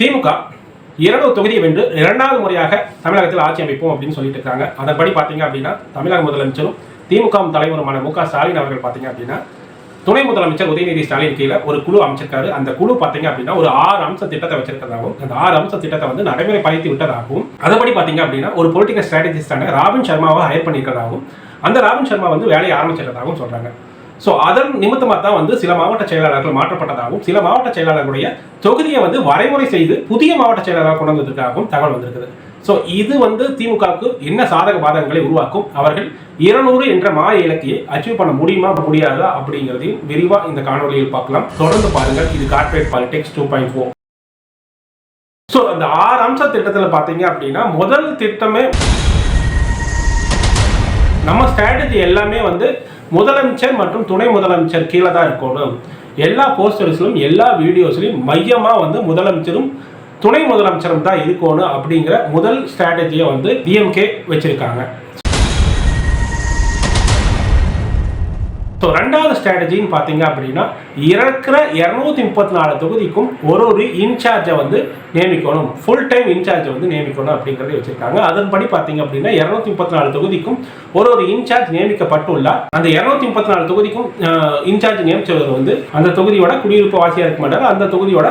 திமுக இருநூறு தொகுதியை வென்று இரண்டாவது முறையாக தமிழகத்தில் ஆட்சி அமைப்போம் அப்படின்னு சொல்லிட்டு இருக்காங்க. அதன்படி பார்த்தீங்க அப்படின்னா தமிழக முதலமைச்சரும் திமுக தலைவருமான மு க ஸ்டாலின் அவர்கள் பார்த்தீங்க அப்படின்னா துணை முதலமைச்சர் உதயநிதி ஸ்டாலின் கீழே ஒரு குழு அமைச்சிருக்காரு. அந்த குழு பார்த்தீங்க அப்படின்னா ஒரு ஆறு அம்ச திட்டத்தை வச்சிருக்கிறதாகவும் அந்த ஆறு அம்ச திட்டத்தை வந்து நடைமுறைப்படுத்தி விட்டதாகவும் அதன்படி பார்த்தீங்க அப்படின்னா ஒரு பொலிட்டிக்கல் ஸ்ட்ராட்டஜிஸ்டான ராபின் சர்மாவை ஹையர் பண்ணியிருக்கிறதாகவும் அந்த ராபின் சர்மா வந்து வேலையை ஆரம்பிச்சிருக்கிறதாகவும் சொல்றாங்க. ஸோ அதன் நிமித்தமாக தான் வந்து சில மாவட்ட செயலாளர்கள் மாற்றப்பட்டதாகவும் சில மாவட்ட செயலாளர்களுடைய தொகுதியை வந்து வரைமுறை செய்து புதிய மாவட்ட செயலாளராக கொண்டு வந்ததற்காகவும் தகவல் வந்திருக்குது. ஸோ இது வந்து திமுகவுக்கு என்ன சாதக பாதகங்களை உருவாக்கும்? அவர்கள் இருநூறு என்ற மா இலக்கையை அச்சீவ் பண்ண முடியுமா முடியாதா அப்படிங்கிறதையும் விரிவாக இந்த காணொலியில் பார்க்கலாம். தொடர்ந்து பாருங்கள். இது corporate politics two point four so அந்த ஆறு அம்ச திட்டத்தில் பார்த்தீங்க அப்படின்னா முதல் திட்டமே நம்ம ஸ்ட்ராட்டஜி எல்லாமே வந்து முதலமைச்சர் மற்றும் துணை முதலமைச்சர் கீழே தான் இருக்கணும். எல்லா போஸ்டர்ஸ்லையும் எல்லா வீடியோஸ்லையும் மையமாக வந்து முதலமைச்சரும் துணை முதலமைச்சரும் தான் இருக்கணும் அப்படிங்கிற முதல் ஸ்ட்ராட்டஜியை வந்து டிஎம்கே வச்சிருக்காங்க. ரெண்டாவது ஸ்ட்ராட்டஜின்னு பார்த்தீங்க அப்படின்னா இருக்கிற இரநூத்தி முப்பத்தி நாலு தொகுதிக்கும் ஒரு ஒரு இன்சார்ஜை வந்து நியமிக்கணும். ஃபுல் டைம் இன்சார்ஜை வந்து நியமிக்கணும் அப்படிங்கிறத வச்சுருக்காங்க. அதன்படி பார்த்தீங்க அப்படின்னா இரநூத்தி முப்பத்தி நாலு தொகுதிக்கும் ஒரு ஒரு இன்சார்ஜ் நியமிக்கப்பட்டுள்ளார் அந்த இரநூத்தி முப்பத்தி நாலு தொகுதிக்கும் இன்சார்ஜ் நியமிச்சவர் வந்து அந்த தொகுதியோட குடியிருப்பு வாசியாக இருக்க மாட்டார். அந்த தொகுதியோட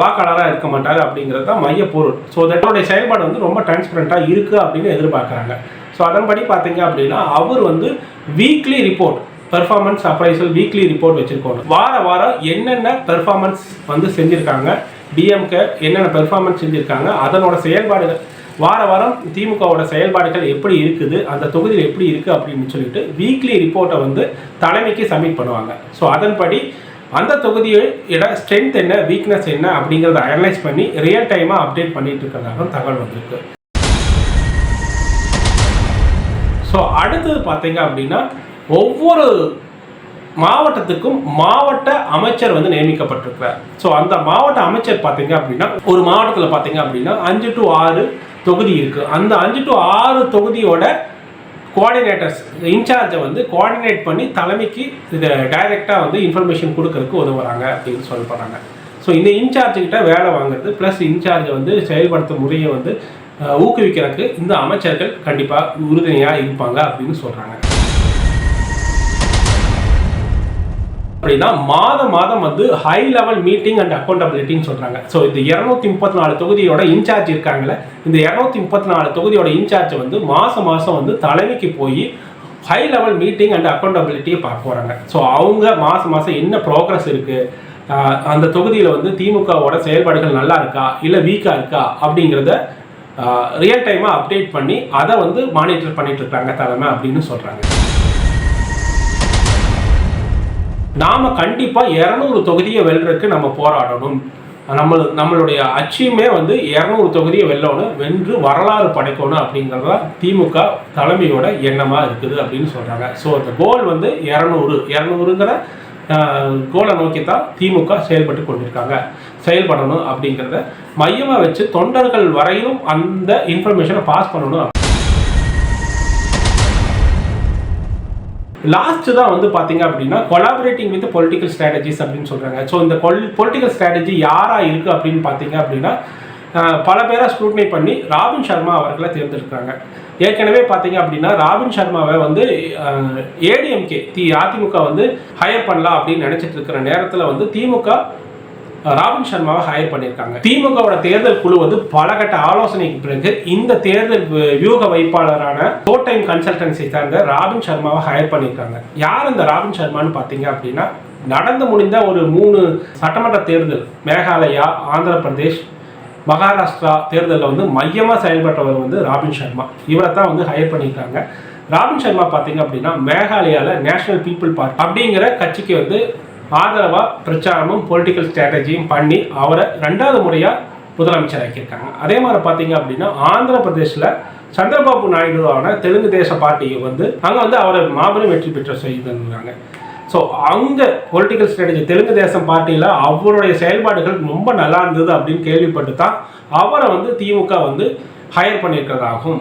வாக்காளராக இருக்க மாட்டார் அப்படிங்கிறது தான் மையப்பொருள் ஸோ தட்டோடைய செயல்பாடு வந்து ரொம்ப டிரான்ஸ்பரண்ட்டாக இருக்குது அப்படின்னு எதிர்பார்க்குறாங்க. ஸோ அதன்படி பார்த்தீங்க அப்படின்னா அவர் வந்து weekly report performance appraisal weekly report வச்சுருக்கோம். வார வாரம் என்னென்ன பெர்ஃபார்மன்ஸ் வந்து செஞ்சுருக்காங்க டிஎம்கே என்னென்ன பெர்ஃபார்மன்ஸ் செஞ்சுருக்காங்க அதனோட செயல்பாடுகள் வார வாரம் திமுகவோட செயல்பாடுகள் எப்படி இருக்குது அந்த தொகுதியில் எப்படி இருக்குது அப்படின்னு சொல்லிட்டு வீக்லி ரிப்போர்ட்டை வந்து தலைமைக்கு சப்மிட் பண்ணுவாங்க. ஸோ அதன்படி அந்த தொகுதியோட ஸ்ட்ரென்த் என்ன வீக்னஸ் என்ன அப்படிங்கிறத அனலைஸ் பண்ணி ரியல் டைமாக அப்டேட் பண்ணிட்டு இருக்கிறதாக தகவல் வந்திருக்கு. ஸோ அடுத்தது பார்த்தீங்க அப்படின்னா ஒவ்வொரு மாவட்டத்துக்கும் மாவட்ட அமைச்சர் வந்து நியமிக்கப்பட்டிருக்கிறார். ஸோ அந்த மாவட்ட அமைச்சர் பார்த்தீங்க அப்படின்னா ஒரு மாவட்டத்தில் பார்த்தீங்க அப்படின்னா அஞ்சு டு ஆறு தொகுதி இருக்குது அந்த அஞ்சு டு ஆறு தொகுதியோட கோஆர்டினேட்டர்ஸ் இன்சார்ஜை வந்து கோஆர்டினேட் பண்ணி தலைமைக்கு இதை டைரெக்டாக வந்து இன்ஃபர்மேஷன் கொடுக்கறதுக்கு உதவுறாங்க அப்படின்னு சொல்லப்படுறாங்க. ஸோ இந்த இன்சார்ஜுக்கிட்ட வேலை வாங்குறது ப்ளஸ் இன்சார்ஜை வந்து செயல்படுத்தும் முறையை வந்து ஊக்குவிக்கிறதுக்கு இந்த அமைச்சர்கள் கண்டிப்பாக உறுதுணையாக இருப்பாங்க அப்படின்னு சொல்கிறாங்க அப்படின்னா மாதம் மாதம் வந்து ஹை லெவல் மீட்டிங் அண்ட் அக்கௌண்டபிலிட்டின்னு சொல்கிறாங்க ஸோ இந்த இரநூத்தி முப்பத்தி நாலு தொகுதியோட இன்சார்ஜ் இருக்காங்கல்ல இந்த இரநூத்தி முப்பத்தி நாலு தொகுதியோட இன்சார்ஜ் வந்து மாதம் மாதம் வந்து தலைமைக்கு போய் ஹை லெவல் மீட்டிங் அண்ட் அக்கௌண்டபிலிட்டியை பார்க்க போகிறாங்க ஸோ அவங்க மாதம் மாதம் என்ன ப்ரோக்ரஸ் இருக்குது அந்த தொகுதியில் வந்து திமுகவோட செயல்பாடுகள் நல்லா இருக்கா? இல்லை வீக்காக இருக்கா? அப்படிங்கிறத ரியல் டைமாக அப்டேட் பண்ணி அதை வந்து மானிட்டர் பண்ணிட்டு இருக்காங்க தலைமை அப்படின்னு சொல்கிறாங்க நாம் கண்டிப்பாக இரநூறு தொகுதியை வெல்றதுக்கு நம்ம போராடணும். நம்ம நம்மளுடைய அச்சியுமே வந்து இரநூறு தொகுதியை வெல்லணும். வென்று வரலாறு படைக்கணும் அப்படிங்கிறது தான் திமுக தலைமையோட எண்ணமாக இருக்குது அப்படின்னு சொல்கிறாங்க ஸோ அந்த கோல் வந்து இரநூறு. இரநூறுங்கிற கோலை நோக்கி தான் திமுக செயல்பட்டு கொண்டிருக்காங்க. செயல்படணும் அப்படிங்கிறத மையமாக வச்சு தொண்டர்கள் வரையிலும் அந்த இன்ஃபர்மேஷனை பாஸ் பண்ணணும். லாஸ்ட் தான் வந்து பார்த்தீங்க அப்படின்னா கொலாபரேட்டிங் வித் பொலிட்டிக்கல் ஸ்ட்ராட்டஜிஸ் அப்படின்னு சொல்கிறாங்க ஸோ இந்த பொலிட்டிக்கல் ஸ்ட்ராட்டஜி யாராக இருக்குது அப்படின்னு பார்த்தீங்க அப்படின்னா பல பேராக ஸ்க்ரூட்னி பண்ணி ராபின் சர்மா அவர்களை தேர்ந்தெடுக்கிறாங்க. ஏற்கனவே பார்த்தீங்க அப்படின்னா ராபின் சர்மாவை வந்து ஏடிஎம்கே தி அதிமுக வந்து ஹையர் பண்ணலாம் அப்படின்னு நினச்சிட்டு இருக்கிற நேரத்தில் வந்து திமுக ராபின் சர்மாவை ஹையர் பண்ணியிருக்காங்க. திமுகவோட தேர்தல் குழு வந்து பலகட்ட ஆலோசனைக்கு பிறகு இந்த தேர்தல் வியூக வைப்பாளரான டோ டைம் கன்சல்டன்சி சார்ந்த ராபின் சர்மாவை ஹையர் பண்ணியிருக்காங்க. யார் இந்த ராபின் சர்மான்னு பார்த்தீங்க அப்படின்னா நடந்து முடிந்த ஒரு மூணு சட்டமன்ற தேர்தல் மேகாலயா ஆந்திர பிரதேஷ் மகாராஷ்டிரா தேர்தலில் வந்து மையமாக செயல்பட்டவர் வந்து ராபின் சர்மா. இவரை தான் வந்து ஹையர் பண்ணியிருக்காங்க. ராபின் சர்மா பார்த்தீங்க அப்படின்னா மேகாலயாவில் நேஷனல் பீப்புள் பார்ட்டி அப்படிங்கிற கட்சிக்கு வந்து ஆதரவாக பிரச்சாரமும் பொலிட்டிக்கல் ஸ்ட்ராட்டஜியும் பண்ணி அவரை ரெண்டாவது முறையாக முதலமைச்சர் ஆக்கியிருக்காங்க. அதே மாதிரி பார்த்தீங்க அப்படின்னா ஆந்திர பிரதேசில் சந்திரபாபு நாயுடுவான தெலுங்கு தேச பார்ட்டியை வந்து அங்கே வந்து அவரை மாபெரும் வெற்றி பெற்ற செய்திருந்தாங்க. ஸோ அங்கே பொலிட்டிக்கல் ஸ்ட்ராட்டஜி தெலுங்கு தேசம் பார்ட்டியில் அவருடைய செயல்பாடுகள் ரொம்ப நல்லா இருந்தது அப்படின்னு கேள்விப்பட்டு தான் அவரை வந்து திமுக வந்து ஹையர் பண்ணியிருக்கிறதாகும்.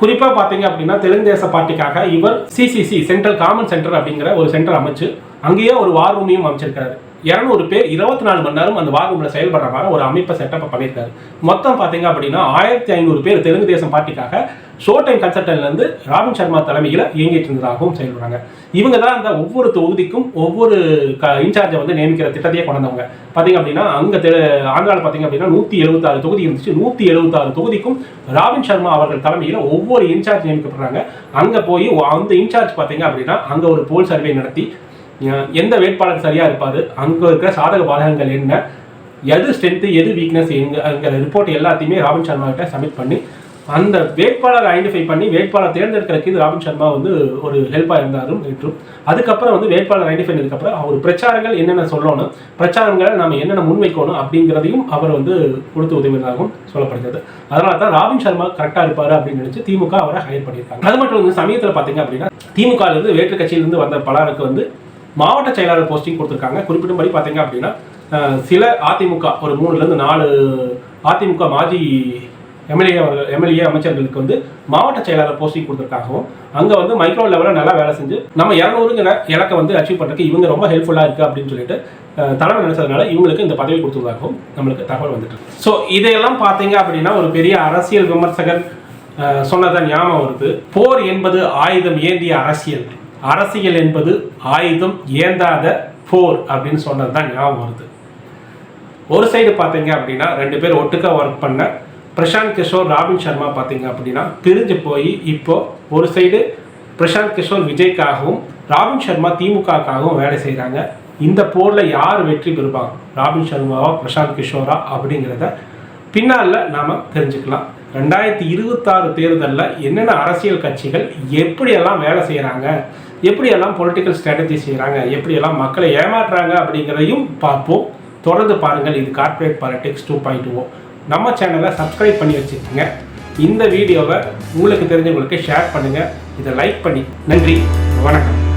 குறிப்பாக பார்த்தீங்க அப்படின்னா தெலுங்கு தேச பார்ட்டிக்காக இவர் சிசிசி சென்ட்ரல் காமன் சென்டர் அப்படிங்கிற ஒரு சென்டர் அமைச்சு அங்கேயே ஒரு வார் ரூமையும் அமைச்சிருக்காரு. இரநூறு பேர் இருபத்தி நாலு மணி நேரம் அந்த வார் ரூமில் செயல்படுற மாதிரி ஒரு அமைப்பை செட்டப் பண்ணியிருக்காரு. மொத்தம் பார்த்தீங்க அப்படின்னா ஆயிரத்தி ஐநூறு பேர் தெலுங்கு தேசம் பார்ட்டிக்காக ஷோ டைம் கன்சல்டன்ட்லேருந்து ராபின் சர்மா தலைமையில் இயங்கிட்டு இருந்ததாகவும் செயல்படுறாங்க. இவங்க தான் அந்த ஒவ்வொரு தொகுதிக்கும் ஒவ்வொரு க இன்சார்ஜை வந்து நியமிக்கிற திட்டத்தையே கொண்டவங்க. பார்த்தீங்க அப்படின்னா அங்கே தெ ஆந்திராவில் பார்த்தீங்க அப்படின்னா நூற்றி எழுபத்தாறு தொகுதி இருந்துச்சு. நூற்றி எழுபத்தாறு தொகுதிக்கும் ராபின் சர்மா அவர்கள் தலைமையில் ஒவ்வொரு இன்சார்ஜ் நியமிக்கப்படுறாங்க. அங்கே போய் அந்த இன்சார்ஜ் பார்த்தீங்க அப்படின்னா அங்கே ஒரு போல் சர்வே நடத்தி எந்த வேட்பாளர் சரியாக இருப்பார்? அங்கே இருக்கிற சாதக பாதகங்கள் என்ன? எது ஸ்ட்ரென்த்து எது வீக்னஸ் எங்கிற ரிப்போர்ட் எல்லாத்தையுமே ராபின் சர்மா கிட்ட சப்மிட் பண்ணி அந்த வேட்பாளர் ஐடென்டிஃபை பண்ணி வேட்பாளர் தேர்ந்தெடுக்கிறதுக்கு இது ராபின் சர்மா வந்து ஒரு ஹெல்ப்பாக இருந்தாரும் நேற்றும் அதுக்கப்புறம் வந்து வேட்பாளர் ஐடென்டிஃபை பண்ணதுக்கப்புறம் அவர் பிரச்சாரங்கள் என்னென்ன சொல்லணும் பிரச்சாரங்களை நம்ம என்னென்ன முன்வைக்கணும் அப்படிங்கிறதையும் அவர் வந்து கொடுத்து உதவியதாகவும் சொல்லப்படுகிறது. அதனால தான் ராபின் சர்மா கரெக்டாக இருப்பார் அப்படின்னு நினச்சி திமுக அவரை ஹையர் பண்ணியிருக்காங்க. அது மட்டும் வந்து சமயத்தில் பார்த்தீங்க அப்படின்னா திமுகலேருந்து வேற்று கட்சியிலிருந்து வந்த பலருக்கு வந்து மாவட்ட செயலாளர் போஸ்டிங் கொடுத்துருக்காங்க. குறிப்பிடும்படி பார்த்தீங்க அப்படின்னா சில அதிமுக ஒரு மூணுலேருந்து நாலு அதிமுக மாஜி எம்எல்ஏ அவர்கள் எம்எல்ஏ அமைச்சர்களுக்கு வந்து மாவட்ட செயலாளர் போஸ்டிங் கொடுத்துருக்காகவும் அங்கே வந்து மைக்ரோ லெவலில் நல்லா வேலை செஞ்சு நம்ம இரநூறுங்கிற இலக்கை வந்து அச்சீவ் பண்ணுறதுக்கு இவங்க ரொம்ப ஹெல்ப்ஃபுல்லாக இருக்குது அப்படின்னு சொல்லிட்டு தலைமை நினைச்சதுனால இவங்களுக்கு இந்த பதவி கொடுத்துருக்காகவும் நம்மளுக்கு தகவல் வந்துட்டு ஸோ இதையெல்லாம் பார்த்தீங்க அப்படின்னா ஒரு பெரிய அரசியல் விமர்சகர் சொன்னதான் ஞாபகம் வருது. போர் என்பது ஆயுதம் ஏந்திய அரசியல். அரசியல் என்பது ஆயுதம் ஏந்தாத போர் அப்படின்னு சொன்னது தான் ஞாபகம் வருது. ஒரு சைடு பார்த்தீங்க அப்படின்னா ரெண்டு பேர் ஒட்டுக்கா ஒர்க் பண்ண பிரசாந்த் கிஷோர் ராபின் சர்மா பார்த்தீங்க அப்படின்னா பிரிஞ்சு போய் இப்போ ஒரு சைடு பிரசாந்த் கிஷோர் விஜய்க்காகவும் ராபின் சர்மா திமுகக்காகவும் வேலை செய்கிறாங்க இந்த போரில் யார் வெற்றி பெறுவாங்க? ராபின் சர்மாவா பிரசாந்த் கிஷோரா அப்படிங்கிறத பின்னால் நாம் தெரிஞ்சுக்கலாம். ரெண்டாயிரத்தி இருபத்தாறு தேர்தலில் என்னென்ன அரசியல் கட்சிகள் எப்படியெல்லாம் வேலை செய்கிறாங்க எப்படியெல்லாம் பொலிட்டிக்கல் ஸ்ட்ராட்டஜி செய்கிறாங்க எப்படியெல்லாம் மக்களை ஏமாற்றுறாங்க அப்படிங்கிறதையும் பார்ப்போம். தொடர்ந்து பாருங்கள் இது corporate politics two point O நம்ம சேனலை சப்ஸ்கிரைப் பண்ணி வச்சுக்கோங்க. இந்த வீடியோவை உங்களுக்கு தெரிஞ்சவங்களுக்கு ஷேர் பண்ணுங்கள் இதை லைக் பண்ணி நன்றி வணக்கம்.